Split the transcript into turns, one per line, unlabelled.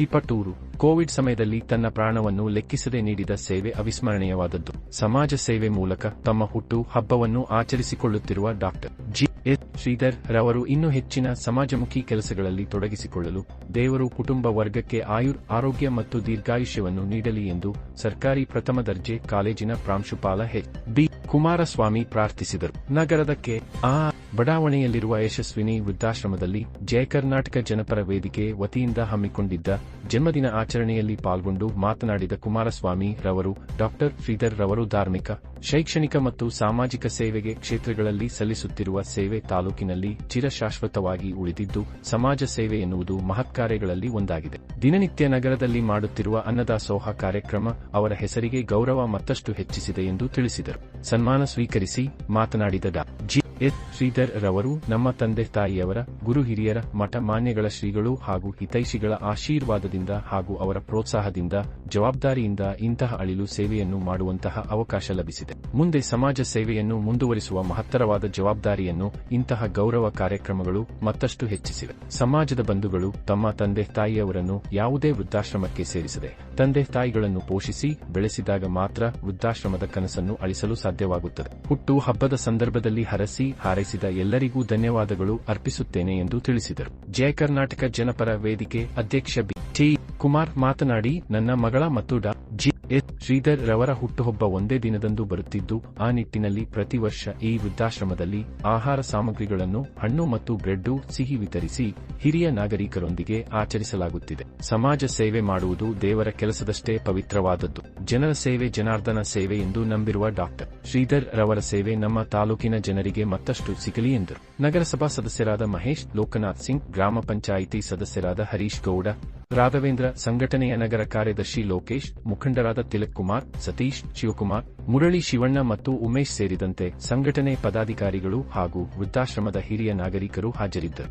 Tiptur. Covid ಸಮಯದಲ್ಲಿ ತನ್ನ ಪ್ರಾಣವನ್ನು ಲೆಕ್ಕಿಸದೆ ನೀಡಿದ ಸೇವೆ ಅವಿಸ್ಮರಣೀಯವಾದದ್ದು. ಸಮಾಜ ಸೇವೆ ಮೂಲಕ ತಮ್ಮ ಹುಟ್ಟು, ಹಬ್ಬವನ್ನು ಆಚರಿಸಿಕೊಳ್ಳುತ್ತಿರುವ ಡಾಕ್ಟರ್ ಜಿ. ಎಸ್. ಶ್ರೀಧರ್ ರವರು ಇನ್ನೂ ಹೆಚ್ಚಿನ ಸಮಾಜಮುಖಿ ಕೆಲಸಗಳಲ್ಲಿ ತೊಡಗಿಸಿಕೊಳ್ಳಲು ದೇವರು ಕುಟುಂಬ ವರ್ಗಕ್ಕೆ ಆಯುರ್ ಆರೋಗ್ಯ ಮತ್ತು ದೀರ್ಘಾಯುಷ್ಯವನ್ನು ನೀಡಲಿ ಎಂದು ಸರ್ಕಾರಿ ಪ್ರಥಮ ದರ್ಜೆ ಕಾಲೇಜಿನ ಪ್ರಾಂಶುಪಾಲ ಎಚ್. ಬಿ. ಕುಮಾರಸ್ವಾಮಿ ಪ್ರಾರ್ಥಿಸಿದರು. ನಗರದಕ್ಕೆ ಆ ಬಡಾವಣೆಯಲ್ಲಿರುವ ಯಶಸ್ವಿನಿ ವೃದ್ಧಾಶ್ರಮದಲ್ಲಿ ಜಯ ಕರ್ನಾಟಕ ಜನಪರ ವೇದಿಕೆ ವತಿಯಿಂದ ಹಮ್ಮಿಕೊಂಡಿದ್ದ ಜನ್ಮದಿನ ಆಚರಣೆಯಲ್ಲಿ ಪಾಲ್ಗೊಂಡು ಮಾತನಾಡಿದ ಕುಮಾರಸ್ವಾಮಿ ರವರು ಡಾಕ್ಟರ್ ಫ್ರೀಧರ್ ರವರು ಧಾರ್ಮಿಕ, ಶೈಕ್ಷಣಿಕ ಮತ್ತು ಸಾಮಾಜಿಕ ಸೇವೆಗೆ ಕ್ಷೇತ್ರಗಳಲ್ಲಿ ಸಲ್ಲಿಸುತ್ತಿರುವ ಸೇವೆ ತಾಲೂಕಿನಲ್ಲಿ ಚಿರಶಾಶ್ವತವಾಗಿ ಉಳಿದಿದ್ದು, ಸಮಾಜ ಸೇವೆ ಎನ್ನುವುದು ಮಹತ್ಕಾರ್ಯಗಳಲ್ಲಿ ಒಂದಾಗಿದೆ. ದಿನನಿತ್ಯ ನಗರದಲ್ಲಿ ಮಾಡುತ್ತಿರುವ ಅನ್ನದಾಸೋಹ ಕಾರ್ಯಕ್ರಮ ಅವರ ಹೆಸರಿಗೆ ಗೌರವ ಮತ್ತಷ್ಟು ಹೆಚ್ಚಿಸಿದೆ ಎಂದು ತಿಳಿಸಿದರು. ಸನ್ಮಾನ ಸ್ವೀಕರಿಸಿ ಮಾತನಾಡಿದ ಡಾ. ಜಿ. ಎಸ್ ಶ್ರೀಧರ್ ರವರು ನಮ್ಮ ತಂದೆ ತಾಯಿಯವರ ಗುರು ಹಿರಿಯರ ಮಠ ಮಾನ್ಯಗಳ ಶ್ರೀಗಳು ಹಾಗೂ ಹಿತೈಷಿಗಳ ಆಶೀರ್ವಾದದಿಂದ ಹಾಗೂ ಅವರ ಪ್ರೋತ್ಸಾಹದಿಂದ ಜವಾಬ್ದಾರಿಯಿಂದ ಇಂತಹ ಅಳಿಲು ಸೇವೆಯನ್ನು ಮಾಡುವಂತಹ ಅವಕಾಶ ಲಭಿಸಿದೆ. ಮುಂದೆ ಸಮಾಜ ಸೇವೆಯನ್ನು ಮುಂದುವರಿಸುವ ಮಹತ್ತರವಾದ ಜವಾಬ್ದಾರಿಯನ್ನು ಇಂತಹ ಗೌರವ ಕಾರ್ಯಕ್ರಮಗಳು ಮತ್ತಷ್ಟು ಹೆಚ್ಚಿಸಿವೆ. ಸಮಾಜದ ಬಂಧುಗಳು ತಮ್ಮ ತಂದೆ ತಾಯಿಯವರನ್ನು ಯಾವುದೇ ವೃದ್ಧಾಶ್ರಮಕ್ಕೆ ಸೇರಿಸದೆ ತಂದೆ ತಾಯಿಗಳನ್ನು ಪೋಷಿಸಿ ಬೆಳೆಸಿದಾಗ ಮಾತ್ರ ವೃದ್ಧಾಶ್ರಮದ ಕನಸನ್ನು ಅಳಿಸಲು ಸಾಧ್ಯವಾಗುತ್ತದೆ. ಹುಟ್ಟು ಹಬ್ಬದ ಸಂದರ್ಭದಲ್ಲಿ ಹರಸಿ ಹಾರೈಸಿದ ಎಲ್ಲರಿಗೂ ಧನ್ಯವಾದಗಳು ಅರ್ಪಿಸುತ್ತೇನೆ ಎಂದು ತಿಳಿಸಿದರು. ಜಯ ಕರ್ನಾಟಕ ಜನಪರ ವೇದಿಕೆ ಅಧ್ಯಕ್ಷ ಬಿ. ಟಿ. ಕುಮಾರ್ ಮಾತನಾಡಿ, ನನ್ನ ಮಗಳ ಮತ್ತು ಡಾ. ಜಿ. ಎಸ್ ಶ್ರೀಧರ್ ರವರ ಹುಟ್ಟುಹಬ್ಬ ಒಂದೇ ದಿನದಂದು ಬರುತ್ತಿದ್ದು, ಆ ನಿಟ್ಟಿನಲ್ಲಿ ಪ್ರತಿ ವರ್ಷ ಈ ವೃದ್ಧಾಶ್ರಮದಲ್ಲಿ ಆಹಾರ ಸಾಮಗ್ರಿಗಳನ್ನು, ಹಣ್ಣು ಮತ್ತು ಬ್ರೆಡ್ಡು, ಸಿಹಿ ವಿತರಿಸಿ ಹಿರಿಯ ನಾಗರಿಕರೊಂದಿಗೆ ಆಚರಿಸಲಾಗುತ್ತಿದೆ. ಸಮಾಜ ಸೇವೆ ಮಾಡುವುದು ದೇವರ ಕೆಲಸದಷ್ಟೇ ಪವಿತ್ರವಾದದ್ದು. ಜನರ ಸೇವೆ ಜನಾರ್ದನ ಸೇವೆ ಎಂದು ನಂಬಿರುವ ಡಾಕ್ಟರ್ ಶ್ರೀಧರ್ ರವರ ಸೇವೆ ನಮ್ಮ ತಾಲೂಕಿನ ಜನರಿಗೆ ಮತ್ತಷ್ಟು ಸಿಗಲಿ ಎಂದರು. ನಗರಸಭಾ ಸದಸ್ಯರಾದ ಮಹೇಶ್, ಲೋಕನಾಥ್ ಸಿಂಗ್, ಗ್ರಾಮ ಪಂಚಾಯಿತಿ ಸದಸ್ಯರಾದ ಹರೀಶ್ ಗೌಡ, ರಾಘವೇಂದ್ರ, ಸಂಘಟನೆಯ ನಗರ ಕಾರ್ಯದರ್ಶಿ ಲೋಕೇಶ್, ಮುಖಂಡರಾದ ತಿಲಕ್ ಕುಮಾರ್, ಸತೀಶ್, ಶಿವಕುಮಾರ್, ಮುರಳಿ ಶಿವಣ್ಣ ಮತ್ತು ಉಮೇಶ್ ಸೇರಿದಂತೆ ಸಂಘಟನೆ ಪದಾಧಿಕಾರಿಗಳು ಹಾಗೂ ವೃದ್ಧಾಶ್ರಮದ ಹಿರಿಯ ನಾಗರಿಕರು ಹಾಜರಿದ್ದರು.